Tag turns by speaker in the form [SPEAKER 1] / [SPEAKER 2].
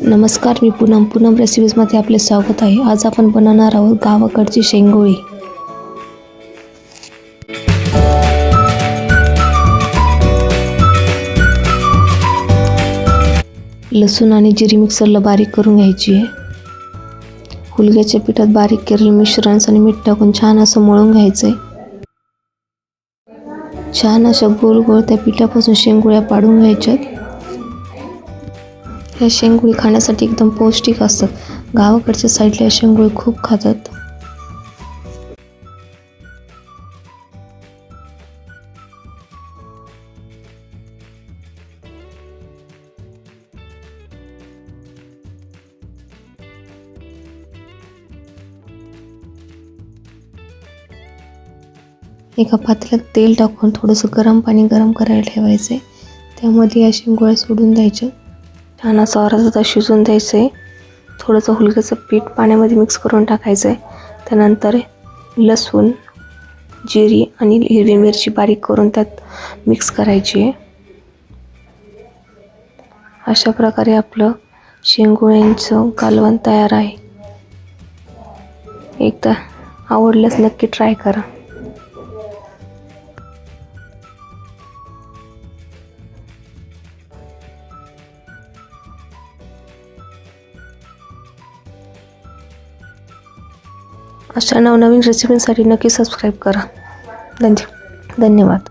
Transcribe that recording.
[SPEAKER 1] नमस्कार मी पूनम. पूनम रेसिपीजमध्ये आपले स्वागत आहे. आज आपण बनवणार आहोत गावाकडची शेंगोळी. लसूण आणि जिरी मिक्सरला बारीक करून घ्यायची आहे. हुलग्याच्या पिठात बारीक केलेलं मिश्रण आणि मीठ टाकून छान असं मळून घ्यायचं आहे छान अशा गोल गोल त्या पिठापासून शेंगोळ्या पाडून घ्यायच्यात. ह्या शेंगोळी खाण्यासाठी एकदम पौष्टिक असतात. गावाकडच्या साईडला या शेंगोळी खूप खातात. एका पातेल्यात तेल टाकून थोडंसं गरम पाणी गरम करायला ठेवायचं आहे त्यामध्ये या शेंगोळ्या सोडून द्यायच्या. छान असं अर्धा शिजून द्यायचं आहे थोडंसं हुलग्याचं पीठ पाण्यामध्ये मिक्स करून टाकायचं आहे त्यानंतर लसूण जिरी आणि हिरवी मिरची बारीक करून त्यात मिक्स करायची. आहे अशा प्रकारे आपलं शेंगोळ्यांचं कालवण तयार आहे. एकदा आवडल्यास नक्की ट्राय करा. अशा नवनवीन रेसिपींसाठी नक्की सबस्क्राईब करा. धन्य धन्यवाद.